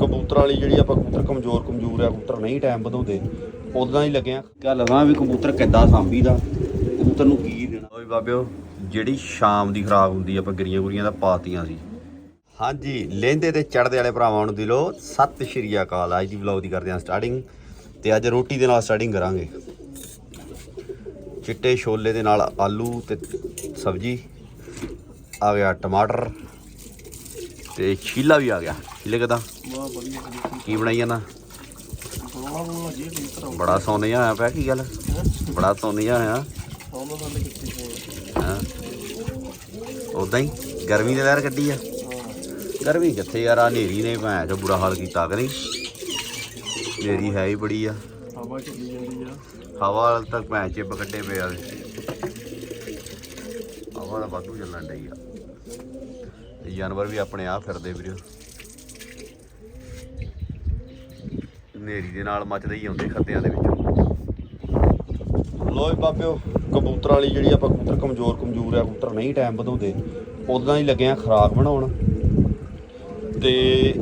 ਕਬੂਤਰ ਵਾਲੀ ਜਿਹੜੀ ਆਪਾਂ ਕਬੂਤਰ ਕਮਜ਼ੋਰ ਕਮਜ਼ੋਰ ਆ ਕਬੂਤਰ ਨਹੀਂ ਟਾਈਮ ਵਧਾਉਂਦੇ ਉਦਾਂ ਹੀ ਲੱਗੇ ਆ ਗੱਲ ਵਾ ਵੀ ਕਬੂਤਰ ਕਿੱਦਾਂ ਸਾਂਭੀਦਾ ਕਬੂਤਰ ਨੂੰ ਕੀ ਦੇਣਾ। ਓਏ ਬਾਬਿਓ ਜਿਹੜੀ ਸ਼ਾਮ ਦੀ ਖਰਾਕ ਹੁੰਦੀ ਆਪਾਂ ਗਰੀਆਂ ਗੁਰੀਆਂ ਦਾ ਪਾਤੀਆਂ ਸੀ। ਹਾਂਜੀ ਲਹਿੰਦੇ ਤੇ ਚੜਦੇ ਵਾਲੇ ਭਰਾਵਾਂ ਨੂੰ ਦਿਲੋਂ ਸਤਿ ਸ਼੍ਰੀ ਅਕਾਲ ਅੱਜ ਦੀ ਵਲੌਗ ਦੀ ਕਰਦੇ ਹਾਂ ਸਟਾਰਟਿੰਗ ਤੇ ਅੱਜ ਰੋਟੀ ਦੇ ਨਾਲ ਸਟਾਰਟਿੰਗ ਕਰਾਂਗੇ। ਚਿੱਟੇ ਛੋਲੇ ਦੇ ਨਾਲ ਆਲੂ ਤੇ ਸਬਜੀ ਆ ਗਿਆ ਟਮਾਟਰ। ਤੇ ਛੀਲਾ ਵੀ ਆ ਗਿਆ ਛੀਲੇ ਕਦਾ? ਵਾਹ ਵਧੀਆ ਕੀ ਬਣਾਈ ਜਾਣਾ ਸੋਹਣਾ ਬੋਲਾ ਜੀ ਬੜਾ ਸੋਨਿਆ ਹੋਇਆ ਪਿਆ ਕੀ ਗੱਲ? ਬੜਾ ਸੋਨਿਆ ਹੋਇਆ ਹੋਇਆ ਹਾਂ? ਉਦਾਂ ਹੀ, ਗਰਮੀ ਦੇ ਲਹਿਰ ਕੱਢੀ ਆ। ਗਰਮੀ ਕਿੱਥੇ ਯਾਰ, ਆ ਨੇਰੀ ਨੇ ਭੈਣ ਚੋ ਬੁਰਾ ਹਾਲ ਕੀਤਾ ਕਿ ਨਹੀਂ? ਨੇਰੀ ਹੈ ਹੀ ਬੜੀ ਆ। ਹਵਾ ਚੱਲੀ ਜਾਂਦੀ ਆ ਹਵਾ ਵਾਲ ਤੱਕ ਭੈਣ ਚਿੱਬ ਕੱਢੇ ਪਏ ਆ। ਹਵਾ ਦਾ ਵਾਧੂ ਚੱਲਣ ਡਈ ਆ। ਤੇ ਜਾਨਵਰ ਵੀ ਆਪਣੇ ਆਪ ਫਿਰਦੇ ਵੀਰੋ। ਨੇਰੀ ਦੇ ਨਾਲ ਮੱਚਦੇ ਹੀ ਆਉਂਦੇ ਖੱਤਿਆਂ ਦੇ ਵਿੱਚੋਂ। ਲੋਏ ਬਾਬਿਓ, ਕਬੂਤਰਾਂ ਵਾਲੀ ਜਿਹੜੀ ਆਪਾਂ ਕਬੂਤਰ ਕਮਜ਼ੋਰ ਕਮਜ਼ੋਰ ਆ, ਕਬੂਤਰ ਨਹੀਂ ਟਾਈਮ ਵਧਾਉਂਦੇ। ਉਦਾਂ ਹੀ ਲੱਗੇ ਆ ਖਰਾਕ ਬਣਾਉਣ। ਤੇ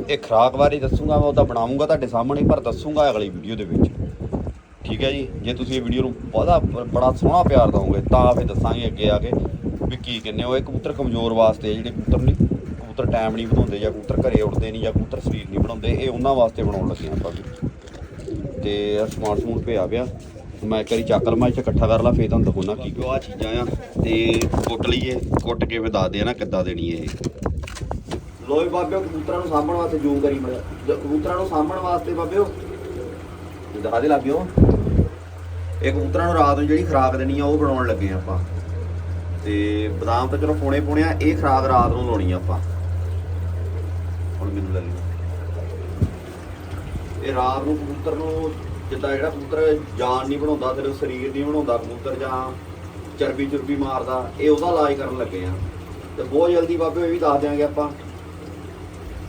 ਇਹ ਖਰਾਕ ਬਾਰੇ ਦੱਸੂਗਾ, ਮੈਂ ਉਹਦਾ ਬਣਾਉਂਗਾ ਤੁਹਾਡੇ ਸਾਹਮਣੇ, ਪਰ ਦੱਸੂਗਾ ਅਗਲੀ ਵੀਡੀਓ ਦੇ ਵਿੱਚ। ਠੀਕ ਹੈ ਜੀ? ਜੇ ਤੁਸੀਂ ਇਹ ਵੀਡੀਓ ਨੂੰ ਬੜਾ ਬੜਾ ਸੋਹਣਾ ਪਿਆਰ ਦਿਓਗੇ, ਤਾਂ ਫਿਰ ਦੱਸਾਂਗੇ ਅੱਗੇ ਆ ਕੇ ਵੀ ਕੀ ਕਹਿੰਦੇ ਹੋ। ਇਹ ਕਬੂਤਰ ਕਮਜ਼ੋਰ ਵਾਸਤੇ ਜਿਹੜੇ ਕਬੂਤਰ ਨਹੀਂ ਕਬੂਤਰ ਟਾਈਮ ਨਹੀਂ ਵਧਾਉਂਦੇ ਜਾਂ ਕਬੂਤਰ ਘਰੇ ਉੱਡਦੇ ਨਹੀਂ ਜਾਂ ਕਬੂਤਰ ਸਰੀਰ ਨਹੀਂ ਬਣਾਉਂਦੇ, ਇਹ ਉਹਨਾਂ ਵਾਸਤੇ ਬਣਾਉਣ ਲੱਗੇ ਆਪਾਂ ਵੀ। ਤੇ ਸਮਾਰਟ ਸਮਾਨ ਪਿਆ ਪਿਆ। ਮੈਂ ਇੱਕ ਵਾਰੀ ਚੱਕ ਲਵਾਂ, ਇੱਥੇ ਇਕੱਠਾ ਕਰ ਲਾ, ਫੇਰ ਤੁਹਾਨੂੰ ਦਿਖਾਉਣਾ ਕੀ ਕੀ ਆ ਚੀਜ਼ਾਂ ਆ। ਤੇ ਕੁੱਟ ਲਈਏ, ਕੁੱਟ ਕੇ ਫੇਰ ਦੱਸਦੇ ਆ ਨਾ ਕਿੱਦਾਂ ਦੇਣੀ ਇਹ। ਲੋਈ ਬਾਬਿਓ, ਕਬੂਤਰਾਂ ਨੂੰ ਸਾਂਭਣ ਵਾਸਤੇ ਜੂਮ ਕਰੀ ਮੜਿਆ। ਕਬੂਤਰਾਂ ਨੂੰ ਸਾਂਭਣ ਵਾਸਤੇ ਬਾਬਿਓ। ਦਿਖਾ ਦੇ ਲੱਗਿਓ। ਇਹ ਕਬੂਤਰਾਂ ਨੂੰ ਰਾਤ ਨੂੰ ਜਿਹੜੀ ਖੁਰਾਕ ਦੇਣੀ ਆ, ਉਹ ਬਣਾਉਣ ਲੱਗੇ ਆ ਆਪਾਂ। ਤੇ ਬਦਾਮ ਤਾਂ ਚਲੋ ਪੋਣੇ ਪੋਣੇ ਆ, ਇਹ ਖੁਰਾਕ ਰਾਤ ਨੂੰ ਲਾਉਣੀ ਆ ਆਪਾਂ। ਹੁਣ ਮੈਨੂੰ ਲੈ ਇਹ ਰਾਤ ਨੂੰ ਕਬੂਤਰ ਨੂੰ ਜਿੱਦਾਂ ਜਿਹੜਾ ਕਬੂਤਰ ਜਾਨ ਨਹੀਂ ਬਣਾਉਂਦਾ ਸਿਰਫ ਸਰੀਰ ਨਹੀਂ ਬਣਾਉਂਦਾ ਕਬੂਤਰ ਜਾਂ ਚਰਬੀ ਚੁਰਬੀ ਮਾਰਦਾ, ਇਹ ਉਹਦਾ ਇਲਾਜ ਕਰਨ ਲੱਗੇ ਆ। ਤੇ ਬਹੁਤ ਜਲਦੀ ਬਾਬੇ ਇਹ ਵੀ ਦੱਸ ਦਿਆਂਗੇ ਆਪਾਂ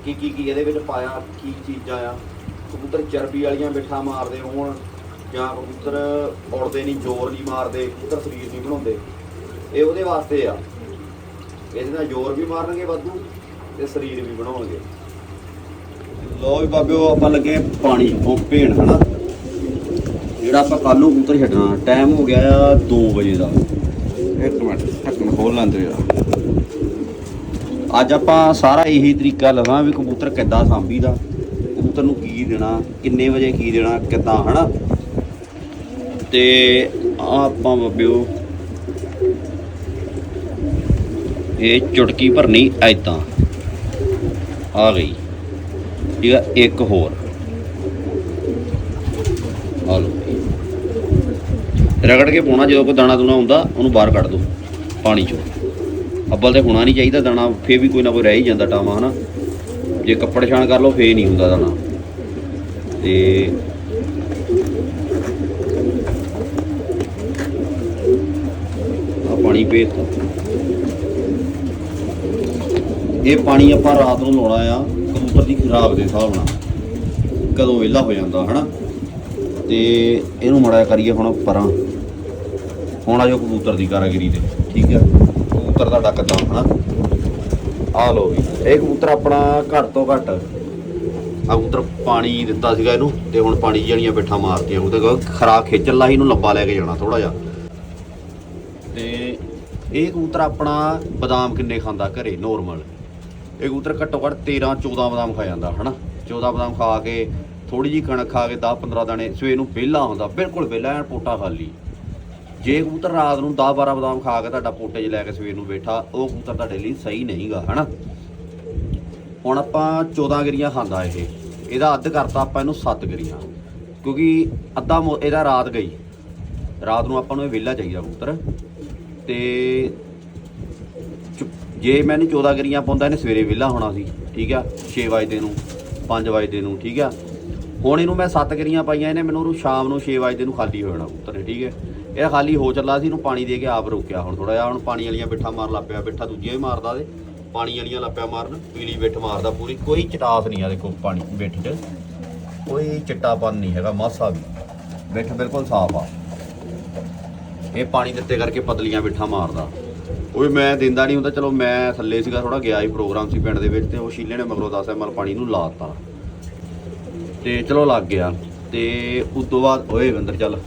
ਕੀ ਕੀ ਕੀ ਇਹਦੇ ਵਿੱਚ ਪਾਇਆ, ਕੀ ਚੀਜ਼ਾਂ ਆ। ਕਬੂਤਰ ਚਰਬੀ ਵਾਲੀਆਂ ਬਿੱਠਾ ਮਾਰਦੇ ਹੋਣ ਜਾਂ ਕਬੂਤਰ ਉੜਦੇ ਨਹੀਂ, ਜ਼ੋਰ ਨਹੀਂ ਮਾਰਦੇ, ਕਬੂਤਰ ਸਰੀਰ ਨਹੀਂ ਬਣਾਉਂਦੇ। ਇਹ ਉਹਦੇ ਵਾਸਤੇ ਆ। ਇਹਦੇ ਨਾਲ ਜ਼ੋਰ ਵੀ ਮਾਰਨਗੇ ਵਾਧੂ ਤੇ ਸਰੀਰ ਵੀ ਬਣਾਉਣਗੇ। ਲੋ ਵੀ ਬਾਬਿਓ ਆਪਾਂ ਲੱਗੇ ਪਾਣੀ ਉਹ ਭੇਣ ਹਨਾ? ਜਿਹੜਾ ਆਪਾਂ ਕੱਲ ਨੂੰ ਕਬੂਤਰ ਛੱਡਣਾ ਟਾਈਮ ਹੋ ਗਿਆ ਆ 2 ਵਜੇ ਦਾ। ਇੱਕ ਮਿੰਟ ਢੱਕਣ ਖੋਲ ਲੈਂਦੇ ਯਾਰ ਅੱਜ ਆਪਾਂ ਸਾਰਾ ਇਹੀ ਤਰੀਕਾ ਲਵਾਂ ਵੀ ਕਬੂਤਰ ਕਿੱਦਾਂ ਸਾਂਭੀਦਾ ਕਬੂਤਰ ਨੂੰ ਕੀ ਦੇਣਾ ਕਿੰਨੇ ਵਜੇ ਕੀ ਦੇਣਾ ਕਿੱਦਾਂ ਹਨਾ? ਤੇ ਆਪਾਂ ਬੱਬਿਓ ਇਹ ਚੁਟਕੀ ਭਰਨੀ ਐਦਾਂ। ਆ ਗਈ। ਠੀਕ ਆ ਇੱਕ ਹੋਰ। ਆ ਲਓ। ਰਗੜ ਕੇ ਪਾਉਣਾ, ਜਦੋਂ ਕੋਈ ਦਾਣਾ ਦੂਣਾ ਹੁੰਦਾ, ਉਹਨੂੰ ਬਾਹਰ ਕੱਢ ਦੋ ਪਾਣੀ ਚੋਂ। ਅੱਬਲ ਤੇ ਹੋਣਾ ਨਹੀਂ ਚਾਹੀਦਾ ਦਾਣਾ, ਫੇਰ ਵੀ ਕੋਈ ਨਾ ਕੋਈ ਰਹਿ ਹੀ ਜਾਂਦਾ ਟਾਵਾ, ਹਨਾ। ਜੇ ਕੱਪੜ ਛਾਣ ਕਰ ਲਓ, ਫੇਰ ਨਹੀਂ ਹੁੰਦਾ ਦਾਣਾ। ਤੇ ਆ ਪਾਣੀ ਭੇਜਤਾ ਇਹ ਪਾਣੀ ਆਪਾਂ ਰਾਤ ਨੂੰ ਲਾਉਣਾ ਆ। ਦੀ ਖਰਾਬ ਦੇ ਹਿਸਾਬ ਨਾਲ ਕਦੋਂ ਵਿਹਲਾ ਹੋ ਜਾਂਦਾ, ਹਨਾ? ਤੇ ਇਹਨੂੰ ਮੜਿਆ ਕਰੀਏ ਹੁਣ ਪਰਾਂ। ਹੁਣ ਆ ਜੋ ਕਬੂਤਰ ਦੀ ਕਾਰਾਗਰੀ ਤੇ, ਠੀਕ ਹੈ ਕਬੂਤਰ ਦਾ ਡੱਕਦਾ ਹਨਾ? ਆ ਲੋ ਵੀ ਇਹ ਕਬੂਤਰ ਆਪਣਾ ਘੱਟ ਤੋਂ ਘੱਟ ਆ ਕਬੂਤਰ ਪਾਣੀ ਦਿੱਤਾ ਸੀਗਾ ਇਹਨੂੰ ਤੇ ਹੁਣ ਪਾਣੀ ਜਿਹੜੀਆਂ ਬੈਠਾ ਮਾਰਤੀਆਂ ਉਹਦੇ ਕੋਲ ਖਰਾ ਖੇਚਣ ਲਾ ਇਹਨੂੰ ਲੰਬਾ ਲੈ ਕੇ ਜਾਣਾ ਥੋੜਾ ਜਿਹਾ। ਤੇ ਇਹ ਕਬੂਤਰ ਆਪਣਾ ਬਦਾਮ ਕਿੰਨੇ ਖਾਂਦਾ ਘਰੇ ਨੋਰਮਲ ਇਹ ਕਬੂਤਰ ਘੱਟੋ ਘੱਟ 13 14 ਬਦਾਮ ਖਾ ਜਾਂਦਾ, ਹਨਾ? 14 ਬਦਾਮ ਖਾ ਕੇ ਥੋੜੀ ਜੀ ਕਣਕ ਖਾ ਕੇ 10 15 ਦਾਣੇ, ਸਵੇਰ ਨੂੰ ਵਿਹਲਾ ਹੁੰਦਾ, ਬਿਲਕੁਲ ਵਿਹਲਾ, ਐਨ ਪੋਟਾ ਖਾਲੀ। ਜੇ ਕਬੂਤਰ ਰਾਤ ਨੂੰ 10 12 ਬਦਾਮ ਖਾ ਕੇ ਤੁਹਾਡਾ ਪੋਟੇ 'ਚ ਲੈ ਕੇ ਸਵੇਰ ਨੂੰ ਬੈਠਾ, ਉਹ ਕਬੂਤਰ ਤੁਹਾਡੇ ਲਈ ਸਹੀ ਨਹੀਂਗਾ, ਹਨਾ? ਹੁਣ ਆਪਾਂ 14 ਗਰੀਆਂ ਖਾਂਦਾ ਇਹ। ਇਹਦਾ ਅੱਧ ਕਰਤਾ ਆਪਾਂ ਇਹਨੂੰ 7 ਗਰੀਆਂ। ਕਿਉਂਕਿ ਅੱਧਾ ਮੋ- ਇਹਦਾ ਰਾਤ ਗਈ। ਰਾਤ ਨੂੰ ਆਪਾਂ ਨੂੰ ਇਹ ਵਿਹਲਾ ਚਾਹੀਦਾ ਕਬੂਤਰ। ਤੇ ਜੇ ਮੈਂ ਇਹਨੂੰ 14 ਗਰੀਆਂ ਪਾਉਂਦਾ ਇਹਨੇ ਸਵੇਰੇ ਵਿਹਲਾ ਹੋਣਾ ਸੀ, ਠੀਕ ਆ? 6 ਵਜੇ ਨੂੰ 5 ਵਜੇ ਨੂੰ, ਠੀਕ ਆ? ਹੁਣ ਇਹਨੂੰ ਮੈਂ 7 ਗਰੀਆਂ ਪਾਈਆਂ, ਇਹਨੇ ਮੈਨੂੰ ਸ਼ਾਮ ਨੂੰ 6 ਵਜੇ ਨੂੰ ਖਾਲੀ ਹੋ ਜਾਣਾ ਪੁੱਤਰ, ਠੀਕ ਹੈ ਇਹ ਖਾਲੀ ਹੋ ਚੱਲਾ ਸੀ, ਇਹਨੂੰ ਪਾਣੀ ਦੇ ਕੇ ਆਪ ਰੋਕਿਆ। ਹੁਣ ਥੋੜਾ ਜਿਹਾ ਹੁਣ ਪਾਣੀ ਵਾਲੀਆਂ ਬਿੱਠਾ ਮਾਰ ਲੱਗ ਪਿਆ, ਬਿੱਠਾ ਦੂਜੀਆਂ ਵੀ ਮਾਰਦਾ ਦੇ ਪਾਣੀ ਵਾਲੀਆਂ ਲੱਪਿਆ ਮਾਰਨ, ਪੀਲੀ ਬਿੱਠ ਮਾਰਦਾ ਪੂਰੀ, ਕੋਈ ਚਟਾਸ ਨਹੀਂ ਆ ਦੇਖੋ ਪਾਣੀ ਬਿੱਠ 'ਚ। ਕੋਈ ਚਿੱਟਾਪਨ ਨਹੀਂ ਹੈਗਾ, ਮਾਸਾ ਵੀ। ਬਿੱਠ ਬਿਲਕੁਲ ਸਾਫ਼ ਆ। ਇਹ ਪਾਣੀ ਦਿੱਤੇ ਕਰਕੇ ਪਤਲੀਆਂ ਬਿੱਠਾ ਮਾਰਦਾ। ਉਹ ਵੀ ਮੈਂ ਦਿੰਦਾ ਨਹੀਂ ਹੁੰਦਾ ਚਲੋ ਮੈਂ ਥੱਲੇ ਸੀਗਾ ਥੋੜਾ ਗਿਆ ਹੀ ਪ੍ਰੋਗਰਾਮ ਸੀ ਪਿੰਡ ਦੇ ਵਿੱਚ ਤੇ ਉਹ ਸ਼ੀਲੇ ਨੇ ਮਗਰੋਂ 10 ml ਪਾਣੀ ਨੂੰ ਲਾਤਾ। ਤੇ ਚਲੋ ਲੱਗ ਗਿਆ। ਤੇ ਉਸ ਤੋਂ ਬਾਅਦ ਓਏ ਅੰਦਰ ਚੱਲ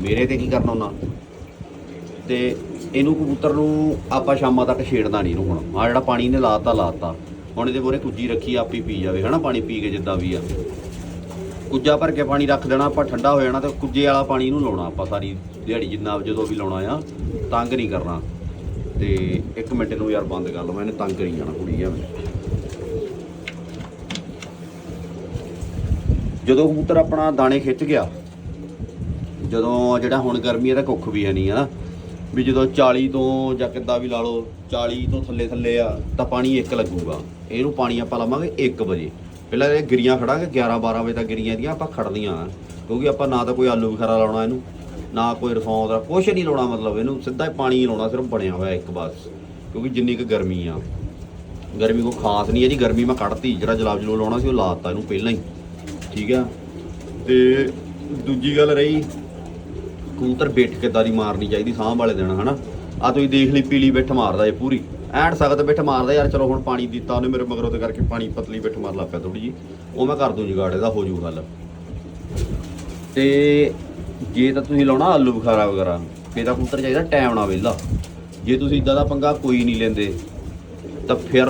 ਮੇਰੇ ਤੇ ਕੀ ਕਰਨਾ ਉਹਨਾਂ? ਤੇ ਇਹਨੂੰ ਕਬੂਤਰ ਨੂੰ ਆਪਾਂ ਸ਼ਾਮਾਂ ਤੱਕ ਛੇੜਨਾ ਨਹੀਂ ਇਹਨੂੰ ਹੁਣ। ਆ ਜਿਹੜਾ ਪਾਣੀ ਨੇ ਲਾਤਾ ਲਾਤਾ। ਹੁਣ ਇਹਦੇ ਮੂਹਰੇ ਕੁੱਜੀ ਰੱਖੀ ਆ, ਆਪੀ ਪੀ ਜਾਵੇ ਹਨਾ ਪਾਣੀ ਪੀ ਕੇ ਜਿੱਦਾਂ ਵੀ ਆ। ਕੁੱਜਾ ਭਰ ਕੇ ਪਾਣੀ ਰੱਖ ਦੇਣਾ ਆਪਾਂ ਠੰਡਾ ਹੋ ਜਾਣਾ ਤੇ ਕੁੱਜੇ ਵਾਲਾ ਪਾਣੀ ਨੂੰ ਲਾਉਣਾ ਆਪਾਂ ਸਾਰੀ ਦਿਹਾੜੀ ਜਿੰਨਾ ਜਦੋਂ ਵੀ ਲਾਉਣਾ ਆ ਤੰਗ ਨਹੀਂ ਕਰਨਾ। ਤੇ ਇੱਕ ਮਿੰਟ ਨੂੰ ਯਾਰ ਬੰਦ ਕਰ ਲਵਾਂ ਇਹਨੇ ਤੰਗ ਕਰੀ ਜਾਣਾ ਕੁੜੀ ਆ ਜਦੋਂ ਕਬੂਤਰ ਆਪਣਾ ਦਾਣੇ ਖਿੱਚ ਗਿਆ, ਜਦੋਂ ਜਿਹੜਾ ਹੁਣ ਗਰਮੀ ਹੈ ਤਾਂ ਕੁੱਖ ਵੀ ਹੈ ਨਹੀਂ ਆ। ਵੀ ਜਦੋਂ 40 ਤੋਂ ਜਾਂ ਕਿੱਦਾਂ ਵੀ ਲਾ ਲਓ 40 ਤੋਂ ਥੱਲੇ ਥੱਲੇ ਆ, ਤਾਂ ਪਾਣੀ ਇੱਕ ਲੱਗੂਗਾ। ਇਹਨੂੰ ਪਾਣੀ ਆਪਾਂ ਲਾਵਾਂਗੇ 1 ਵਜੇ। ਪਹਿਲਾਂ ਇਹ ਗਿਰੀਆਂ ਖੜਾਂਗੇ 11 12 ਵਜੇ ਤੱਕ ਗਿਰੀਆਂ ਦੀਆਂ ਆਪਾਂ ਖੜਨੀਆਂ ਕਿਉਂਕਿ ਆਪਾਂ ਨਾ ਤਾਂ ਕੋਈ ਆਲੂ ਬਖਾਰਾ ਲਾਉਣਾ ਇਹਨੂੰ। ਨਾ ਕੋਈ ਰਸੌਂ ਦਾ ਕੁਛ ਨਹੀਂ ਲਾਉਣਾ ਮਤਲਬ ਇਹਨੂੰ। ਸਿੱਧਾ ਹੀ ਪਾਣੀ ਹੀ ਲਾਉਣਾ, ਸਿਰਫ ਬਣਿਆ ਹੋਇਆ ਇੱਕ ਬਸ। ਕਿਉਂਕਿ ਜਿੰਨੀ ਕੁ ਗਰਮੀ ਆ। ਗਰਮੀ ਕੋ ਖਾਸ ਨਹੀਂ ਹੈ ਜੀ। ਗਰਮੀ ਮੈਂ ਕੱਢਤੀ। ਜਿਹੜਾ ਜਲਾਬ ਜਲੂਬ ਲਾਉਣਾ ਸੀ ਉਹ ਲਾਤਾ ਇਹਨੂੰ ਪਹਿਲਾਂ ਹੀ। ਠੀਕ ਆ? ਤੇ ਦੂਜੀ ਗੱਲ ਰਹੀ, ਕਬੂਤਰ ਬਿੱਠ ਕਿੱਦਾਂ ਦੀ ਮਾਰਨੀ ਚਾਹੀਦੀ? ਸਾਂਭ ਵਾਲੇ ਦਿਨ, ਹਨਾ? ਆ ਤੁਸੀਂ ਦੇਖ ਲਈ, ਪੀਲੀ ਬਿੱਠ ਮਾਰਦਾ ਏ ਪੂਰੀ। ਐਨ ਸਖਤ ਬਿੱਠ ਮਾਰਦਾ, ਯਾਰ ਚਲੋ ਹੁਣ ਪਾਣੀ ਦਿੱਤਾ ਉਹਨੇ ਮੇਰੇ ਮਗਰੋਂ ਤੇ ਕਰਕੇ ਪਾਣੀ ਪਤਲੀ ਬਿੱਠ ਮਾਰ ਲੱਗ ਪਿਆ ਥੋੜੀ ਜੀ ਉਹ ਮੈਂ ਕਰ ਦੂੰ ਜੁਗਾੜ, ਇਹਦਾ ਹੋ ਜੂ ਗੱਲ। ਤੇ ਜੇ ਤਾਂ ਤੁਸੀਂ ਲਾਉਣਾ ਆਲੂ ਬੁਖਾਰਾ ਵਗੈਰਾ, ਫੇਰ ਤਾਂ ਕਬੂਤਰ ਚਾਹੀਦਾ ਟਾਈਮ ਨਾਲ ਵਿਹਲਾ। ਜੇ ਤੁਸੀਂ ਇਦਾਂ ਦਾ ਪੰਗਾ ਕੋਈ ਨਹੀਂ ਲੈਂਦੇ, ਤਾਂ ਫਿਰ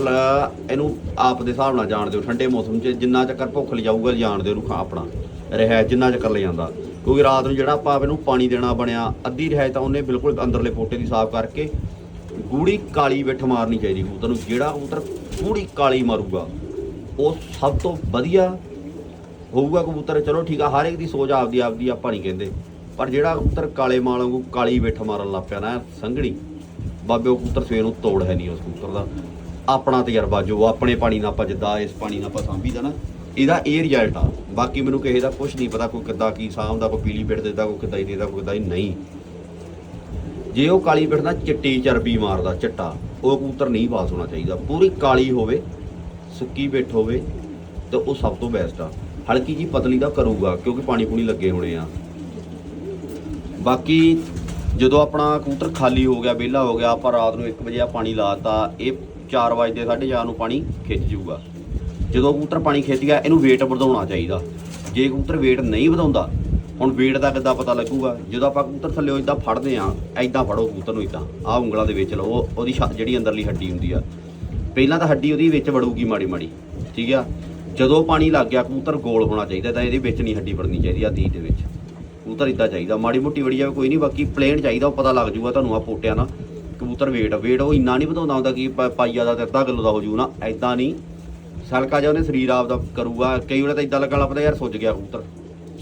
ਇਹਨੂੰ ਆਪ ਦੇ ਹਿਸਾਬ ਨਾਲ ਜਾਣ ਦਿਓ। ਠੰਡੇ ਮੌਸਮ 'ਚ ਜਿੰਨਾ ਚੱਕਰ ਭੁੱਖ ਲਿਜਾਊਗਾ ਜਾਣ ਦਿਓ ਇਹਨੂੰ ਖਾ ਆਪਣਾ। ਰਹਿ ਜਿੰਨਾ ਚੱਕਰ ਲੈ ਜਾਂਦਾ। ਕਿਉਂਕਿ ਰਾਤ ਨੂੰ ਜਿਹੜਾ ਆਪਾਂ ਇਹਨੂੰ ਪਾਣੀ ਦੇਣਾ, ਬਣਿਆ, ਅੱਧੀ ਰਹਿ ਤਾਂ ਉਹਨੇ ਬਿਲਕੁਲ ਅੰਦਰਲੇ ਪੋਟੇ ਦੀ ਸਾਫ਼ ਕਰਕੇ ਗੂੜੀ ਕਾਲੀ ਵਿੱਠ ਮਾਰਨੀ ਚਾਹੀਦੀ ਕਬੂਤਰ ਨੂੰ। ਜਿਹੜਾ ਕਬੂਤਰ ਗੂੜੀ ਕਾਲੀ ਮਾਰੂਗਾ, ਉਹ ਸਭ ਤੋਂ ਵਧੀਆ ਹੋਊਗਾ ਕਬੂਤਰ, ਚਲੋ ਠੀਕ ਆ, ਹਰ ਇੱਕ ਦੀ ਸੋਚ ਆਪਦੀ ਆਪਦੀ ਆਪਾਂ ਨਹੀਂ ਕਹਿੰਦੇ। ਪਰ ਜਿਹੜਾ ਕਬੂਤਰ ਕਾਲੇ ਮਾਲ ਵਾਂਗੂ ਕਾਲੀ ਵਿੱਠ ਮਾਰਨ ਲੱਗ ਪਿਆ ਨਾ, ਸੰਘਣੀ, ਬਾਬੇ, ਉਹ ਕਬੂਤਰ ਸਵੇਰ ਨੂੰ ਤੋੜ ਹੈ ਨਹੀਂ ਉਸ ਕਬੂਤਰ ਦਾ। ਆਪਣਾ ਤਜਰਬਾ ਜੋ ਆਪਣੇ ਪਾਣੀ ਨਾਲ ਆਪਾਂ ਜਿੱਦਾਂ, ਇਸ ਪਾਣੀ ਨਾਲ ਆਪਾਂ ਸਾਂਭੀਦਾ ਨਾ, ਇਹਦਾ ਇਹ ਰਿਜ਼ਲਟ ਆ। ਬਾਕੀ ਮੈਨੂੰ ਕਿਸੇ ਦਾ ਕੁਝ ਨਹੀਂ ਪਤਾ, ਕੋਈ ਕਿੱਦਾਂ ਕੀ ਸਾਂਭਦਾ, ਕੋਈ ਪੀਲੀ ਪਿੱਟ ਦਿੰਦਾ, ਕੋਈ ਕਿੱਦਾਂ ਹੀ ਦੇਦਾ, ਕੋਈ ਕਿੱਦਾਂ ਹੀ ਨਹੀਂ। ਜੇ ਉਹ ਕਾਲੀ ਪਿੱਟ ਦਾ ਚਿੱਟੀ ਚਰਬੀ ਮਾਰਦਾ, ਚਿੱਟਾ, ਉਹ ਕਬੂਤਰ ਨਹੀਂ ਪਾਸ ਹੋਣਾ ਚਾਹੀਦਾ। ਪੂਰੀ ਕਾਲੀ ਹੋਵੇ, ਸੁੱਕੀ ਪਿੱਠ ਹੋਵੇ, ਤਾਂ ਉਹ ਸਭ ਤੋਂ ਬੈਸਟ ਆ। ਹਲਕੀ ਜੀ ਪਤਲੀ ਦਾ ਕਰੂਗਾ, ਕਿਉਂਕਿ ਪਾਣੀ ਪੂਣੀ ਲੱਗੇ ਹੋਣੇ ਆ। ਬਾਕੀ ਜਦੋਂ ਆਪਣਾ ਕਬੂਤਰ ਖਾਲੀ ਹੋ ਗਿਆ, ਵਿਹਲਾ ਹੋ ਗਿਆ, ਆਪਾਂ ਰਾਤ ਨੂੰ 1 ਵਜੇ ਆ ਪਾਣੀ ਲਾਤਾ, ਇਹ 4 ਵਜੇ 4:30 ਨੂੰ ਪਾਣੀ ਖਿੱਚ ਜੂਗਾ ਜਦੋਂ ਕਬੂਤਰ ਪਾਣੀ ਖਿੱਚ ਗਿਆ, ਇਹਨੂੰ weight ਵਧਾਉਣਾ ਚਾਹੀਦਾ। ਜੇ ਕਬੂਤਰ weight ਨਹੀਂ ਵਧਾਉਂਦਾ, ਹੁਣ weight ਦਾ ਕਿੱਦਾਂ ਪਤਾ ਲੱਗੂਗਾ? ਜਦੋਂ ਆਪਾਂ ਕਬੂਤਰ ਥੱਲੇ ਇਦਾਂ ਫੜਦੇ ਆ ਐਦਾਂ ਫੜੋ ਕਬੂਤਰ ਨੂੰ ਇਦਾਂ ਆਹ ਉਂਗਲਾਂ ਦੇ ਵਿੱਚ ਲਓ ਉਹਦੀ ਛ- ਜਿਹੜੀ ਅੰਦਰਲੀ ਹੱਡੀ ਹੁੰਦੀ ਆ। ਪਹਿਲਾਂ ਤਾਂ ਹੱਡੀ ਉਹਦੀ ਵਿੱਚ ਵੜੂਗੀ ਮਾੜੀ ਮਾੜੀ ਠੀਕ ਆ? ਜਦੋਂ ਪਾਣੀ ਲੱਗ ਗਿਆ, ਕਬੂਤਰ ਗੋਲ ਹੋਣਾ ਚਾਹੀਦਾ, ਤਾਂ ਇਹਦੇ ਵਿੱਚ ਨਹੀਂ ਹੱਡੀ ਵੜਨੀ ਚਾਹੀਦੀ ਆ ਦੀ ਦੇ ਵਿੱਚ। ਕਬੂਤਰ ਇਦਾਂ ਚਾਹੀਦਾ, ਮਾੜੀ ਮੋਟੀ ਵੜੀ ਜਾਵੇ, ਕੋਈ ਨਹੀਂ, ਬਾਕੀ ਪਲੇਨ ਚਾਹੀਦਾ, ਉਹ ਪਤਾ ਲੱਗ ਜੂਗਾ ਤੁਹਾਨੂੰ ਆ ਪੋਟਿਆਂ ਨਾਲ। ਕਬੂਤਰ weight weight ਉਹ ਇੰਨਾ ਨਹੀਂ ਵਧਾਉਂਦਾ ਹੁੰਦਾ ਕਿ ਪ- ਪਾਈਆ ਦਾ ਤੇ ਅੱਧਾ ਕਿਲੋ ਦਾ ਹੋ ਜੂ ਨਾ ਐਦਾਂ ਨਹੀਂ। ਸਲਕਾ ਜਿਹਾ ਉਹਨੇ ਸਰੀਰ ਆਪ ਦਾ ਕਰੂਗਾ, ਕਈ ਵਾਰ ਤਾਂ ਇਦਾਂ ਲੱਗਣ ਲੱਗ ਪੈਂਦਾ, ਯਾਰ ਸੁੱਜ ਗਿਆ ਕਬੂਤਰ।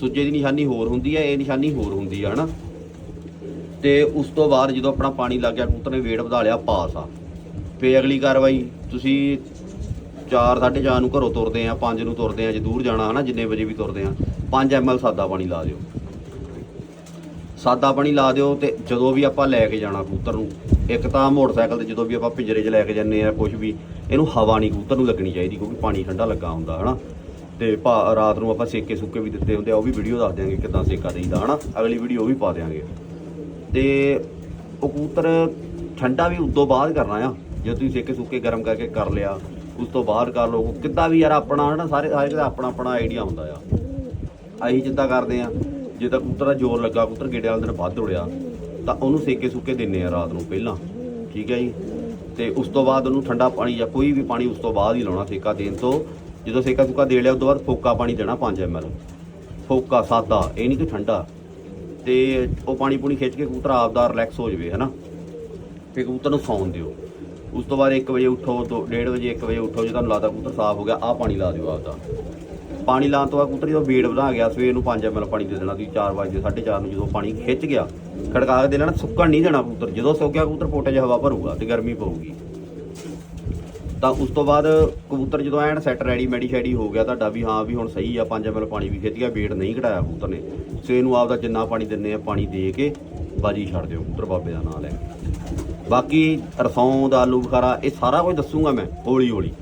ਸੁੱਜੇ ਦੀ ਨਿਸ਼ਾਨੀ ਹੋਰ ਹੁੰਦੀ ਹੈ ਇਹ ਨਿਸ਼ਾਨੀ ਹੋਰ ਹੁੰਦੀ ਆ, ਹਨਾ। ਤੇ ਉਸ ਤੋਂ ਬਾਅਦ ਜਦੋਂ ਆਪਣਾ ਪਾਣੀ ਲੱਗ ਗਿਆ, ਕਬੂਤਰ ਨੇ weight ਵਧਾ ਲਿਆ, ਪਾਸ ਆ। ਫੇ ਅਗਲੀ ਕਾਰਵਾਈ, ਤੁਸੀਂ 4 4:30 ਨੂੰ ਘਰੋਂ ਤੁਰਦੇ ਆ 5 ਨੂੰ ਤੁਰਦੇ ਆ, ਜੇ ਦੂਰ ਜਾਣਾ ਹਨਾ, ਜਿੰਨੇ ਵਜੇ ਵੀ ਤੁਰਦੇ ਆ। 5 ml ਸਾਦਾ ਪਾਣੀ ਲਾ ਦਿਓ। ਸਾਦਾ ਪਾਣੀ ਲਾ ਦਿਓ ਤੇ ਜਦੋਂ ਵੀ ਆਪਾਂ ਲੈ ਕੇ ਜਾਣਾ ਕਬੂਤਰ ਨੂੰ, ਇੱਕ ਤਾਂ ਮੋਟਰਸਾਈਕਲ ਤੇ ਜਦੋਂ ਵੀ ਆਪਾਂ ਪਿੰਜਰੇ 'ਚ ਲੈ ਕੇ ਜਾਂਦੇ ਆ ਕੁਝ ਵੀ, ਇਹਨੂੰ ਹਵਾ ਨਹੀਂ ਕਬੂਤਰ ਨੂੰ ਲੱਗਣੀ ਚਾਹੀਦੀ ਕਿਉਂਕਿ ਪਾਣੀ ਠੰਡਾ ਲੱਗਾ ਹੁੰਦਾ ਹਨਾ। ਤੇ ਭਾ- ਰਾਤ ਨੂੰ ਆਪਾਂ ਸੇਕੇ ਸੁੱਕੇ ਵੀ ਦਿੱਤੇ ਹੁੰਦੇ ਆ, ਉਹ ਵੀ ਵੀਡੀਓ ਦੱਸ ਦਿਆਂਗੇ ਕਿਦਾਂ ਸੇਕਾ ਦੇਈਦਾ ਹਨਾ। ਅਗਲੀ ਵੀਡੀਓ ਉਹ ਵੀ ਪਾ ਦਿਆਂਗੇ। ਤੇ ਉਹ ਕਬੂਤਰ ਠੰਡਾ ਵੀ ਉਦੋਂ ਬਾਅਦ ਕਰਨਾ ਆ ਜੇ ਤੁਸੀਂ ਸੇਕੇ ਸੁੱਕੇ ਗਰਮ ਕਰਕੇ ਕਰ ਲਿਆ। ਉਸ ਤੋਂ ਬਾਹਰ ਕਰ ਲਓ। ਕਿੱਦਾਂ ਵੀ ਯਾਰ ਆਪਣਾ ਹਨਾ, ਸਾਰੇ ਸਾਰੇ ਦਾ ਆਪਣਾ ਆਪਣਾ ਆਈਡੀਆ ਹੁੰਦਾ ਆ। ਅਸੀਂ ਜਿੱਦਾਂ ਕਰਦੇ ਆ, ਜੇ ਤਾਂ ਕਬੂਤਰ ਦਾ ਜ਼ੋਰ ਲੱਗਾ ਕਬੂਤਰ ਗੇੜੇ ਵਾਲੇ ਦਿਨ ਵੱਧ ਉੜਿਆ, ਤਾਂ ਉਹਨੂੰ ਸੇਕੇ ਸੁੱਕੇ ਦਿੰਨੇ ਆ ਰਾਤ ਨੂੰ ਪਹਿਲਾਂ। ਠੀਕ ਹੈ ਜੀ? ਤੇ ਉਸ ਤੋਂ ਬਾਅਦ ਉਹਨੂੰ ਠੰਡਾ ਪਾਣੀ ਜਾਂ ਕੋਈ ਵੀ ਪਾਣੀ ਉਸ ਤੋਂ ਬਾਅਦ ਹੀ ਲਾਉਣਾ ਸੇਕਾ ਦੇਣ ਤੋਂ। ਜਦੋਂ ਸੇਕਾ ਸੁੱਕਾ ਦੇ ਲਿਆ, ਉਸ ਤੋਂ ਬਾਅਦ ਫੋਕਾ ਪਾਣੀ ਦੇਣਾ 5 ml ਫੋਕਾ ਸਾਦਾ, ਇਹ ਨਹੀਂ ਕਿ ਠੰਡਾ। ਤੇ ਉਹ ਪਾਣੀ ਪੂਣੀ ਖਿੱਚ ਕੇ ਕਬੂਤਰ ਆਪਦਾ ਰਿਲੈਕਸ ਹੋ ਜਾਵੇ, ਹਨਾ? ਫਿਰ ਕਬੂਤਰ ਨੂੰ ਸੌਣ ਦਿਓ। ਉਸ ਤੋਂ ਬਾਅਦ 1 ਵਜੇ ਉੱਠੋ 1:30 ਵਜੇ 1 ਵਜੇ ਉੱਠੋ ਜੇ ਤੁਹਾਨੂੰ ਲੱਗਦਾ ਕੂਤਰ ਸਾਫ਼ ਹੋ ਗਿਆ, ਆਹ ਪਾਣੀ ਲਾ ਦਿਓ ਆਪਦਾ। ਪਾਣੀ ਲਾਉਣ ਤੋਂ ਬਾਅਦ ਕੂਤਰ ਜਦੋਂ ਵੇੜ ਵਧਾ ਗਿਆ, ਸਵੇਰ ਨੂੰ 5 ml ਪਾਣੀ ਦੇ ਦੇਣਾ ਤੁਸੀਂ 4 ਵਜੇ 4:30 ਨੂੰ ਜਦੋਂ ਪਾਣੀ ਖਿੱਚ ਗਿਆ, ਖੜਕਾ ਕੇ ਦੇ ਲੈਣਾ ਸੁੱਕਣ ਨਹੀਂ ਦੇਣਾ ਕਬੂਤਰ। ਜਦੋਂ ਸੁੱਕ ਗਿਆ, ਕਬੂਤਰ ਪੋਟੇ 'ਚ ਹਵਾ ਭਰੂਗਾ ਤੇ ਗਰਮੀ ਪਊਗੀ। ਤਾਂ ਉਸ ਤੋਂ ਬਾਅਦ ਕਬੂਤਰ ਜਦੋਂ ਐਨ ਸੈੱਟ ਰੈਡੀ ਮੈਡੀ ਸ਼ੈਡੀ ਹੋ ਗਿਆ ਤੁਹਾਡਾ ਵੀ ਹਾਂ, ਵੀ ਹੁਣ ਸਹੀ ਆ 5 ml ਪਾਣੀ ਵੀ ਖਿੱਚ ਗਿਆ weight ਨਹੀਂ ਘਟਾਇਆ ਕਬੂਤਰ ਨੇ। ਸਵੇਰ ਨੂੰ ਆਪਦਾ ਜਿੰਨਾ ਪਾਣੀ ਦਿੰਨੇ ਆ, ਪਾਣੀ ਦੇ ਕੇ ਬਾਜੀ ਛੱਡ ਦਿਓ, ਕਬੂਤਰ ਬਾਬੇ ਦਾ ਨਾਮ ਲੈ ਕੇ। ਬਾਕੀ ਰਸੌਂ ਦਾ ਆਲੂ ਬੁਖਾਰਾ, ਇਹ ਸਾਰਾ ਕੁਝ ਦੱਸੂਗਾ ਮੈਂ, ਹੌਲੀ ਹੌਲੀ।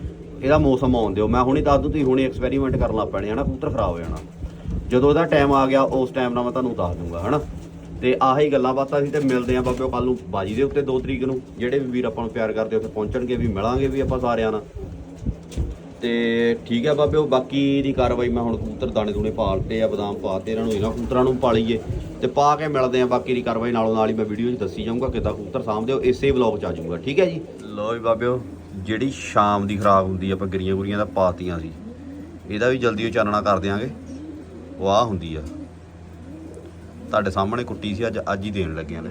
ਇਹਦਾ ਮੌਸਮ ਆਉਣ ਦਿਓ। ਮੈਂ ਹੁਣੇ ਦੱਸ ਦੂੰ, ਤੁਸੀਂ ਹੁਣੇ ਐਕਸਪੈਰੀਮੈਂਟ ਕਰਨ ਲੱਗ ਪੈਣੇ ਹਨਾ ਕਬੂਤਰ ਖਰਾਬ ਹੋ ਜਾਣਾ। ਜਦੋਂ ਇਹਦਾ ਟਾਈਮ ਆ ਗਿਆ, ਉਸ ਟਾਈਮ ਨਾਲ ਮੈਂ ਤੁਹਾਨੂੰ ਦੱਸ ਦੂੰਗਾ, ਹਨਾ? ਤੇ ਆਹੀ ਗੱਲਾਂ ਬਾਤਾਂ ਸੀ ਤੇ ਮਿਲਦੇ ਆਂ ਬਾਬਿਓ ਕੱਲ ਨੂੰ ਬਾਜੀ ਦੇ ਉੱਤੇ 2 ਤਰੀਕ ਨੂੰ। ਜਿਹੜੇ ਵੀ ਵੀਰ ਆਪਾਂ ਨੂੰ ਪਿਆਰ ਕਰਦੇ, ਉੱਥੇ ਪਹੁੰਚਣਗੇ ਵੀ, ਮਿਲਾਂਗੇ ਵੀ ਆਪਾਂ ਸਾਰਿਆਂ ਨਾਲ। ਤੇ ਠੀਕ ਹੈ ਬਾਬਿਓ, ਬਾਕੀ ਦੀ ਕਾਰਵਾਈ ਮੈਂ ਹੁਣ ਕਬੂਤਰ ਦਾਣੇ ਦੂਣੇ ਪਾਲਤੇ ਆ, ਬਦਾਮ ਪਾਤੇ, ਇਹਨਾਂ ਨੂੰ ਇਹਨਾਂ ਕਬੂਤਰਾਂ ਨੂੰ ਪਾਲੀਏ। ਤੇ ਪਾ ਕੇ ਮਿਲਦੇ ਆ, ਬਾਕੀ ਦੀ ਕਾਰਵਾਈ ਨਾਲੋਂ ਨਾਲ ਹੀ ਮੈਂ ਵੀਡੀਓ 'ਚ ਦੱਸੀ ਜਾਊਂਗਾ, ਕਿੱਦਾਂ ਕਬੂਤਰ ਸਾਂਭਦੇ ਹੋ ਇਸੇ ਵਲੌਗ 'ਚ ਆ ਜਾਊਂਗਾ, ਠੀਕ ਹੈ ਜੀ? ਲੋ ਜੀ ਬਾਬਿਓ, ਜਿਹੜੀ ਸ਼ਾਮ ਦੀ ਖਰਾਬ ਹੁੰਦੀ ਆਪਾਂ ਗਰੀਆਂ ਗੁਰੀਆਂ ਦਾ ਪਾਤੀਆਂ ਸੀ, ਇਹਦਾ ਵੀ ਜਲਦੀ ਉਹ ਕਰ ਦਿਆਂਗੇ। ਉਹ ਆ ਹੁੰਦੀ ਆ। ਤੁਹਾਡੇ ਸਾਹਮਣੇ ਕੁੱਟੀ ਸੀ, ਅੱਜ ਅੱਜ ਹੀ ਦੇਣ ਲੱਗਿਆ ਨੇ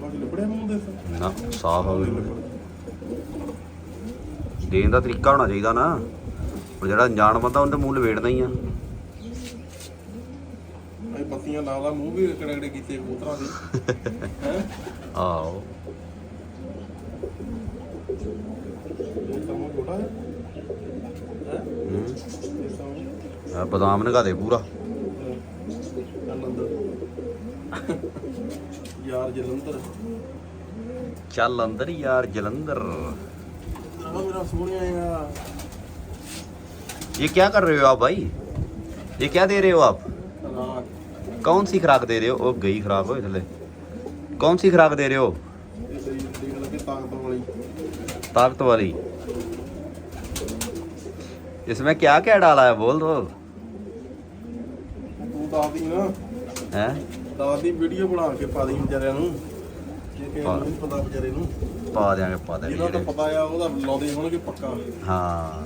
ਬਾਕੀ ਲੱਭੜਿਆ ਮੂੰਹ ਦੇ ਸਰ ਨਾ ਸਾਫ਼ ਹੋਵੇ ਦੇਣ ਦਾ ਤਰੀਕਾ ਹੋਣਾ ਚਾਹੀਦਾ ਨਾ। ਉਹ ਜਿਹੜਾ ਅਣਜਾਣ ਬੰਦਾ ਉਹਦੇ ਮੂੰਹ ਲਵੇੜਦਾ ਹੀ ਆ। ਇਹ ਪੱਤੀਆਂ ਲਾ ਲਾ ਮੂੰਹ ਵੀ ਕਿਹੜੇ ਕਿਹੜੇ ਕੀਤੇ ਕਬੂਤਰਾਂ ਦੇ। ਆਓ ਆਹ। ਬਦਾਮ ਨਗਾ ਦੇ ਪੂਰਾ। ਯਾਰ ਜਲੰਧਰ। ਚੱਲ ਅੰਦਰ ਯਾਰ ਜਲੰਧਰ ਆ ਮੇਰਾ ਸੋਹਣਿਆ ਆ ये क्या कर रहे हो आप भाई ये क्या दे रहे हो आप ਰਾਗ कौन सी खुराक दे रहे हो ओ गई खुराक हो थले कौन सी खुराक दे रहे हो ਇਹ ਸਹੀ ਦੇਖ ਲੱਗੇ ਤਾਕਤ ਵਾਲੀ ताकत वाली इसमें क्या क्या डाला है बोल दो ਤੂੰ ਦੱਸਦੀ ਨਾ हैं ਦੱਸਦੀ ਵੀਡੀਓ ਬਣਾ ਕੇ ਪਾ ਦੀ ਵਿਚਾਰਿਆਂ ਨੂੰ ਪਾ ਦਿਆਂਗੇ ਪਾ ਦਿਆਂਗੇ ਜਿਹਨਾਂ ਨੂੰ ਪਤਾ ਆ ਉਹਦਾ ਲਾਉਂਦੇ ਹੋਣਗੇ ਪੱਕਾ। ਹਾਂ।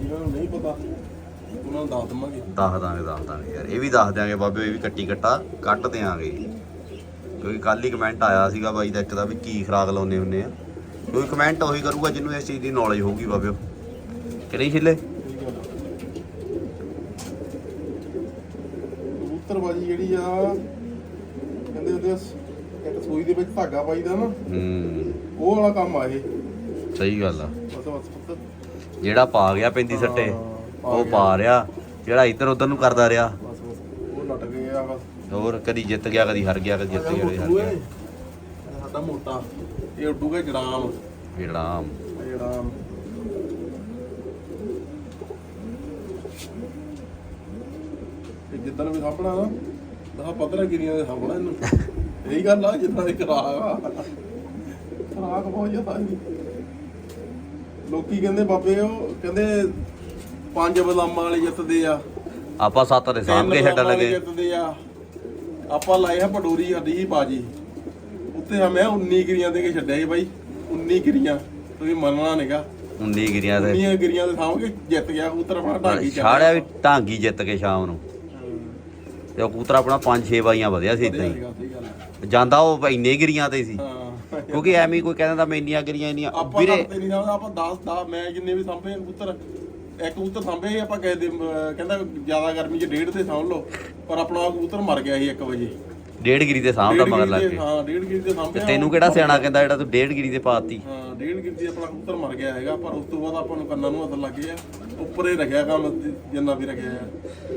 ਜਿਹਨਾਂ ਨੂੰ ਨਹੀਂ ਪਤਾ ਉਹਨਾਂ ਨੂੰ ਦੱਸ ਦਵਾਂਗੇ। ਦੱਸ ਦਾਂਗੇ ਦੱਸ ਦਾਂਗੇ ਯਾਰ। ਇਹ ਵੀ ਦੱਸ ਦਿਆਂਗੇ ਬਾਬੇ ਇਹ ਵੀ ਕੱਟੀ ਕੱਟਾ ਕੱਟ ਦਿਆਂਗੇ। ਕਿਉਂਕਿ ਕੱਲ ਹੀ ਕਮੈਂਟ ਆਇਆ ਸੀਗਾ ਬਾਈ ਦਾ ਇੱਕ ਦਾ ਵੀ ਕੀ ਖਰਾਕ ਲਾਉਨੇ ਹੁੰਨੇ ਆ। ਕੋਈ ਕਮੈਂਟ ਉਹੀ ਕਰੂਗਾ ਜਿਹਨੂੰ ਇਸ ਚੀਜ਼ ਦੀ ਨੌਲੇਜ ਹੋਊਗੀ ਬਾਬਿਓ ਕਿ ਨਹੀਂ ਛਿੱਲੇ? ਕਬੂਤਰਬਾਜੀ ਜਿਹੜੀ ਆ ਕਹਿੰਦੇ ਹੁੰਦੇ ਆ ਇੱਕ ਸੂਈ ਦੇ ਵਿੱਚ ਧਾਗਾ ਪਾਈਦਾ ਨਾ। ਹੂੰ। ਉਹ ਵਾਲਾ ਕੰਮ ਆ ਇਹ। ਸਹੀ ਗੱਲ ਆ। ਬਸ ਬਸ ਪੁੱਤ ਜਿਹੜਾ ਪਾ ਗਿਆ ਪੈਂਦੀ ਸੱਟੇ ਹਾਂ, ਉਹ ਗਿਆ। ਪਾ ਰਿਹਾ। ਜਿਹੜਾ ਇੱਧਰ ਉੱਧਰ ਨੂੰ ਕਰਦਾ ਰਿਹਾ। ਬਸ ਬਸ ਉਹ ਲਟ ਗਏ ਆ ਬਸ। ਹੋਰ ਕਦੀ ਜਿੱਤ ਗਿਆ ਕਦੀ ਹਾਰ ਗਿਆ ਕਦੀ ਜਿੱਤ ਗਿਆ ਕਦੀ ਹਾਰ ਗਿਆ। ਇਹ ਸਾਡਾ ਮੋਟਾ। ਇਹ ਉੱਡੂਗਾ ਜੜਾਮ। ਜਿਹੜਾ ਜੜਾਮ। ਇਹ ਜਿੱਦਣ ਵੀ ਸਾਂਭਣਾ ਨਾ ਦਸ ਪੰਦਰਾਂ ਗਿਰੀਆਂ ਦੇ ਸਾਂਭਣਾ ਇਹਨੂੰ। ਇਹੀ ਗੱਲ ਆ ਜਿੱਦਾਂ ਇੱਕ ਰਾਗ ਆ। ਰਾਗ ਬਹੁਤ ਜ਼ਿਆਦਾ ਜੀ। ਲੋਕੀ ਕਹਿੰਦੇ ਬਾਬੇ ਉਹ ਕਹਿੰਦੇ ਪੰਜ ਬਦਾਮਾਂ ਵਾਲੇ ਜਿੱਤਦੇ ਆ। ਆਪਾਂ ਸੱਤ ਦੇ ਸਾਹਮ ਕੇ ਤਿੰਨ ਛੱਡਣ ਬਦਾਮਾਂ ਵਾਲੇ ਲੱਗੇ ਜਿੱਤਦੇ ਆ। ਆਪਾਂ ਲਾਏ ਆ ਪਟੋਰੀ ਸਾਡੀ ਬਾਜੀ। ਉੱਤੇ ਆ ਮੈਂ 19 ਗਿਰੀਆਂ ਦੇ ਕੇ ਛੱਡਿਆ ਸੀ ਬਾਈ। 19 ਗਿਰੀਆਂ ਤੁਸੀਂ ਮੰਨਣਾ ਨਹੀਂਗਾ 19 ਗਿਰੀਆਂ ਦੇ। 19 ਗਿਰੀਆਂ ਦੇ ਸਾਹਮਣੇ ਜਿੱਤ ਗਿਆ ਕਬੂਤਰ ਆਪਣਾ ਢਾਂਗੀ ਚੱਲ ਛਾੜਿਆ ਵੀ ਢਾਂਗੀ ਜਿੱਤ ਕੇ ਸ਼ਾਮ ਨੂੰ। ਤੇ ਉਹ ਕਬੂਤਰ ਆਪਣਾ 5-6 ਵਾਈਆਂ ਵਧਿਆ ਸੀ ਇਦਾਂ ਹੀ। ਸਹੀ ਗੱਲ। ਜਾਂਦਾ ਉਹ ਇੰਨੇ ਗਿਰੀਆਂ ਤੇ ਸੀ। ਹਾਂ। ਕਿਉਂਕਿ ਐਵੇਂ ਹੀ ਕੋਈ ਕਹਿੰਦਾ ਮੈਂ ਇੰਨੀਆਂ ਗਿਰੀਆਂ ਇੰਨੀਆਂ। ਆਪਾਂ ਵੀਰੇ ਕਰਦੇ ਨਹੀਂ ਸਮਝਦਾ ਆਪਾਂ 10 10 ਮੈਂ ਜਿੰਨੇ ਵੀ ਸਾਂਭੇ ਆ ਕਬੂਤਰ ਇੱਕ ਕਬੂਤਰ ਸਾਂਭੇ ਸੀ ਆਪਾਂ ਕਿਸੇ ਦੇ ਅਹ, ਕਹਿੰਦਾ ਜ਼ਿਆਦਾ ਗਰਮੀ 'ਚ ਡੇਢ ਤੇ ਸਾਂਭ ਲਓ ਪਰ ਆਪਣਾ ਉਹ ਕਬੂਤਰ ਮਰ ਗਿਆ ਸੀ 1 ਵਜੇ। ਡੇਢ ਗਿਰੀ ਤੇ ਸਾਂਭ ਦਾ ਡੇਢ ਮਗਰ ਗਿਰੀ ਲੱਗ ਕੇ ਹਾਂ ਡੇਢ ਗਿਰੀ ਤੇ ਤੇ ਤੈਨੂੰ ਕਿਹੜਾ ਸਿਆਣਾ ਕਹਿੰਦਾ ਜਿਹੜਾ ਤੂੰ ਡੇਢ ਗਿਰੀ ਤੇ ਪਾਤੀ ਹਾਂ ਡੇਢ ਗਿਰੀ ਤੇ ਆਪਣਾ ਕਬੂਤਰ ਮਰ ਗਿਆ ਹੈਗਾ ਪਰ ਉਸ ਤੋਂ ਬਾਅਦ ਆਪਾਂ ਨੂੰ ਕੰਨਾਂ ਨੂੰ ਹੱਥ ਲੱਗ ਗਏ ਆ ਉੱਪਰੇ ਰੱਖਿਆ ਕੰਮ ਜਿੰਨਾ ਵੀ ਰੱਖਿਆ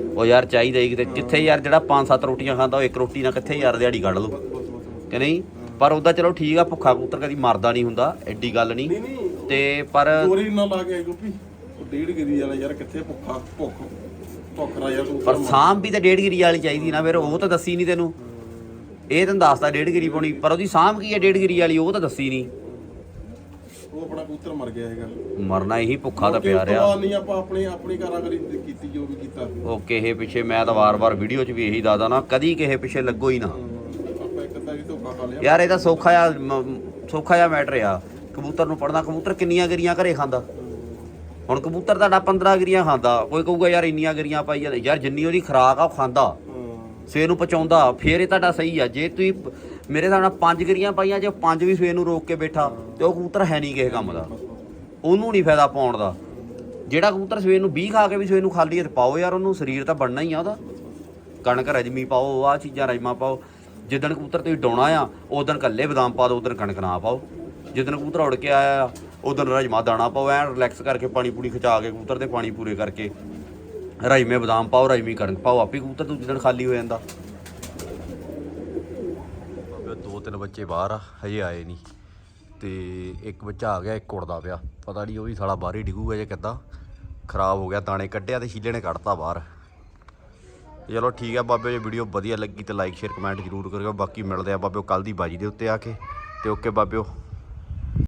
ਉਹ ਯਾਰ ਚਾਹੀਦਾ ਹੀ ਕਿਤੇ ਜਿੱਥੇ ਯਾਰ ਜਿਹੜਾ 5-7 ਰੋਟੀਆਂ ਖਾਂਦਾ ਉਹ ਇੱਕ ਰੋਟੀ ਨਾਲ ਕਿੱਥੇ ਯਾਰ ਦਿਹਾੜੀ ਕੱਢ ਲੂ ਬਸ ਬਸ ਬਸ ਬਸ। ਕਿ ਨਹੀਂ? ਪਰ ਉਹਦਾ ਚਲੋ ਠੀਕ ਆ ਭੁੱਖਾ ਕਬੂਤਰ ਕਦੀ ਮਰਦਾ ਨਹੀਂ ਹੁੰਦਾ ਐਡੀ ਗੱਲ ਨਹੀਂ। ਨਹੀਂ ਨਹੀਂ ਤੇ ਪਰ ਚੋਰੀ ਨਾ ਲਾ ਕੇ ਆਈ ਗੋਪੀ। ਉਹ ਡੇਢ ਗਿਰੀ ਵਾਲਾ ਯਾਰ ਕਿੱਥੇ ਭੁੱਖਾ ਭੁੱਖ ਭੁੱਖ ਰਾ ਯਾਰ ਕਬੂਤਰ ਪਰ ਸਾਂਭ ਵੀ ਤਾਂ ਡੇਢ ਗਿਰੀ ਵਾਲੀ ਚਾਹੀਦੀ ਨਾ ਫਿਰ ਉਹ ਤਾਂ ਦੱਸੀ ਨਹੀਂ ਤੈਨੂੰ। ਇਹ ਤੈਨੂੰ ਦੱਸਦਾ ਡੇਢ ਗਿਰੀ ਪਾਉਣੀ ਪਰ ਉਹਦੀ ਸਾਂਭ ਕੀ ਹੈ ਡੇਢ ਗਿਰੀ ਵਾਲੀ ਉਹ ਤਾਂ ਦੱਸੀ ਨਹੀਂ। ਉਹ ਆਪਣਾ ਕਬੂਤਰ ਮਰ ਗਿਆ ਹੈਗਾ। ਮਰਨਾ ਇਹੀ ਭੁੱਖਾ ਤਾਂ ਪਿਆ ਤੋਂ ਰਿਹਾ। ਨਹੀਂ ਆਪਾਂ ਆਪਣੀ ਆਪਣੀ ਕਾਰਾਗਰੀ ਕੀਤੀ ਜੋ ਵੀ ਕੀਤਾ। ਉਹ ਕਿਸੇ ਪਿੱਛੇ ਮੈਂ ਤਾਂ ਵਾਰ-ਵਾਰ ਵੀਡੀਓ 'ਚ ਵੀ ਇਹੀ ਦੱਸਦਾ ਨਾ ਕਦੀ ਕਿਸੇ ਪਿੱਛੇ ਲੱਗੋ ਹੀ ਨਾ। ਆਪਾਂ ਇੱਕ ਤਾਂ ਵੀ ਧੋਖਾ ਖਾ ਲਿਆ। ਯਾਰ ਇਹ ਤਾਂ ਸੌਖਾ ਆ ਸੌਖਾ ਜਿਹਾ ਮੈਟਰ ਆ। ਕਬੂਤਰ ਨੂੰ ਪੜਨਾ ਕਬੂਤਰ ਕਿੰਨੀਆਂ ਗਿਰੀਆਂ ਘਰੇ ਖਾਂਦਾ? ਹੁਣ ਕਬੂਤਰ ਤੁਹਾਡਾ 15 ਗਿਰੀਆਂ ਖਾਂਦਾ। ਕੋਈ ਕਹੂਗਾ ਯਾਰ ਇੰਨੀਆਂ ਗਿਰੀਆਂ ਪਾਈ ਜਾਂਦੇ। ਯਾਰ ਜਿੰਨੀ ਉਹਦੀ ਖੁਰਾਕ ਆ ਉਹ ਖਾਂਦਾ। ਸਵੇਰ ਨੂੰ ਪਹੁੰਚਾਉਂਦਾ, ਫੇਰ ਇਹ ਤੁਹਾਡਾ ਸਹੀ ਆ। ਜੇ ਤੁਸੀਂ ਮੇਰੇ ਹਿਸਾਬ ਨਾਲ ਪੰਜ ਗਿਰੀਆਂ ਪਾਈਆਂ, ਜੇ ਪੰਜ ਵੀ ਸਵੇਰ ਨੂੰ ਰੋਕ ਕੇ ਬੈਠਾ, ਤੇ ਉਹ ਕਬੂਤਰ ਹੈ ਨਹੀਂ ਕਿਸੇ ਕੰਮ ਦਾ। ਉਹਨੂੰ ਨਹੀਂ ਫਾਇਦਾ ਪਾਉਣ ਦਾ। ਜਿਹੜਾ ਕਬੂਤਰ ਸਵੇਰ ਨੂੰ 20 ਖਾ ਕੇ ਵੀ ਸਵੇਰ ਨੂੰ ਖਾਲੀ ਹੱਥ ਪਾਓ ਯਾਰ, ਉਹਨੂੰ ਸਰੀਰ ਤਾਂ ਬਣਨਾ ਹੀ ਆ ਉਹਦਾ। ਕਣਕ ਰਜਮੀ ਪਾਓ, ਆਹ ਚੀਜ਼ਾਂ ਰਜਮਾ ਪਾਓ। ਜਿੱਦਣ ਕਬੂਤਰ ਤੁਸੀਂ ਡਾਉਣਾ ਆ, ਉਦੋਂ ਕੱਲੇ ਬਦਾਮ ਪਾ ਦਿਓ ਉਦੋਂ ਕਣਕ ਨਾ ਪਾਓ। ਜਿੱਦਣ ਕਬੂਤਰ ਉੜ ਕੇ ਆਇਆ ਆ ਉਦੋਂ ਰਜਮਾ ਦਾਣਾ ਪਾਓ ਐਨ ਰਿਲੈਕਸ ਕਰਕੇ ਪਾਣੀ ਪੂਣੀ ਖਿਚਾ ਕੇ ਕਬੂਤਰ ਦੇ ਪਾਣੀ ਪੂਰੇ ਕਰਕੇ। ਰਜਮੇ ਬਦਾਮ ਪਾਓ ਰਜਮੀ ਕਣਕ ਪਾਓ, ਆਪੇ ਕਬੂਤਰ ਦੂਜੇ ਦਿਨ ਖਾਲੀ ਹੋ ਜਾਂਦਾ। ਬਾਬੇ, ਦੋ ਤਿੰਨ ਬੱਚੇ ਬਾਹਰ ਆ, ਹਜੇ ਆਏ ਨਹੀਂ। ਤੇ ਇੱਕ ਬੱਚਾ ਆ ਗਿਆ, ਇੱਕ ਉੜਦਾ ਪਿਆ। ਪਤਾ ਨਹੀਂ ਉਹ ਵੀ ਸਾਲਾ ਬਾਹਰ ਹੀ ਡਿੱਗੂਗਾ ਜੇ ਕਿੱਦਾਂ। ਖਰਾਬ ਹੋ ਗਿਆ, ਦਾਣੇ ਕੱਢਿਆ ਤੇ ਸ਼ੀਲੇ ਨੇ ਕੱਢਤਾ ਬਾਹਰ। ਚਲੋ ਠੀਕ ਆ ਬਾਬੇ, ਜੇ ਵੀਡੀਓ ਵਧੀਆ ਲੱਗੀ ਤੇ ਲਾਈਕ ਸ਼ੇਅਰ ਕਮੈਂਟ ਜ਼ਰੂਰ ਕਰਿਓ। ਬਾਕੀ ਮਿਲਦੇ ਆ ਬਾਬਿਓ ਕੱਲ ਦੀ ਬਾਜੀ ਦੇ ਉੱਤੇ ਆ ਕੇ। ਤੇ ਓਕੇ ਬਾਬਿਓ।